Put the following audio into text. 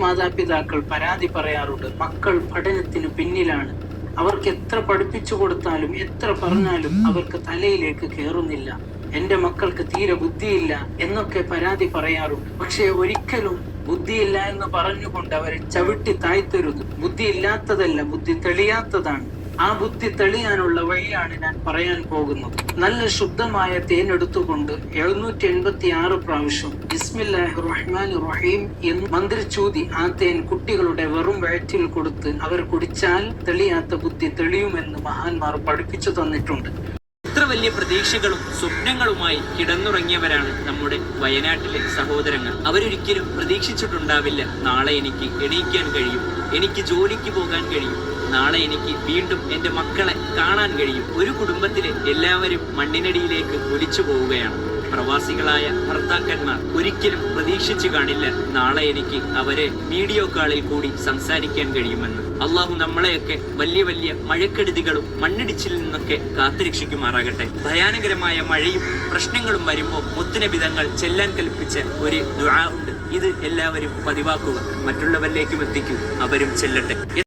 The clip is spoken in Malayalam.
മാതാപിതാക്കൾ പരാതി പറയാറുണ്ട്. മക്കൾ പഠനത്തിന് പിന്നിലാണ്. അവർക്ക് എത്ര പഠിപ്പിച്ചു കൊടുത്താലും എത്ര പറഞ്ഞാലും അവർക്ക് തലയിലേക്ക് കയറുന്നില്ല എന്റെ മക്കൾക്ക് തീരെ ബുദ്ധിയില്ല എന്നൊക്കെ പരാതി പറയാറുണ്ട്. പക്ഷേ ഒരിക്കലും ബുദ്ധിയില്ല എന്ന് പറഞ്ഞുകൊണ്ട് അവരെ ചവിട്ടി താഴ്ത്തരുത്. ബുദ്ധിയില്ലാത്തതല്ല ബുദ്ധി തെളിയാത്തതാണ്. ആ ബുദ്ധി തെളിയാനുള്ള വഴിയാണ് ഞാൻ പറയാൻ പോകുന്നത്. നല്ല ശുദ്ധമായ തേൻ എടുത്തുകൊണ്ട് എഴുന്നൂറ്റി എൺപത്തി ആറ് പ്രാവശ്യം ബിസ്മില്ലാഹി റഹ്മാൻ റഹീം എന്ന് മന്ത്രിച്ചൂതി ആ തേൻ കുട്ടികളുടെ വെറും വയറ്റിൽ കൊടുത്ത് അവർ കുടിച്ചാൽ തെളിയാത്ത ബുദ്ധി തെളിയുമെന്ന് മഹാന്മാർ പഠിപ്പിച്ചു തന്നിട്ടുണ്ട്. ഇത്ര വലിയ പ്രതീക്ഷകളും സ്വപ്നങ്ങളുമായി കിടന്നുറങ്ങിയവരാണ് നമ്മുടെ വയനാട്ടിലെ സഹോദരങ്ങൾ. അവരൊരിക്കലും പ്രതീക്ഷിച്ചിട്ടുണ്ടാവില്ല നാളെ എനിക്ക് എണീക്കാൻ കഴിയും എനിക്ക് ജോലിക്ക് പോകാൻ കഴിയും നാളെ എനിക്ക് വീണ്ടും എന്റെ മക്കളെ കാണാൻ കഴിയും. ഒരു കുടുംബത്തിലെ എല്ലാവരും മണ്ണിനടിയിലേക്ക് ഒലിച്ചു പോവുകയാണ്. പ്രവാസികളായ ഭർത്താക്കന്മാർ ഒരിക്കലും പ്രതീക്ഷിച്ചു കാണില്ല നാളെ എനിക്ക് അവരെ വീഡിയോ കാളിൽ കൂടി സംസാരിക്കാൻ കഴിയുമെന്ന്. അള്ളാഹു നമ്മളെയൊക്കെ വലിയ വലിയ മഴക്കെടുതികളും മണ്ണിടിച്ചിൽ നിന്നൊക്കെ കാത്തുരക്ഷിക്കുമാറാകട്ടെ. ഭയാനകരമായ മഴയും പ്രശ്നങ്ങളും വരുമ്പോൾ മുത്തുനബിതങ്ങൾ ചെല്ലാൻ കൽപ്പിച്ച ഒരു ദുആ ഉണ്ട്. ഇത് എല്ലാവരും പതിവാക്കുക. മറ്റുള്ളവരിലേക്കും എത്തിക്കൂ. അവരും ചെല്ലട്ടെ.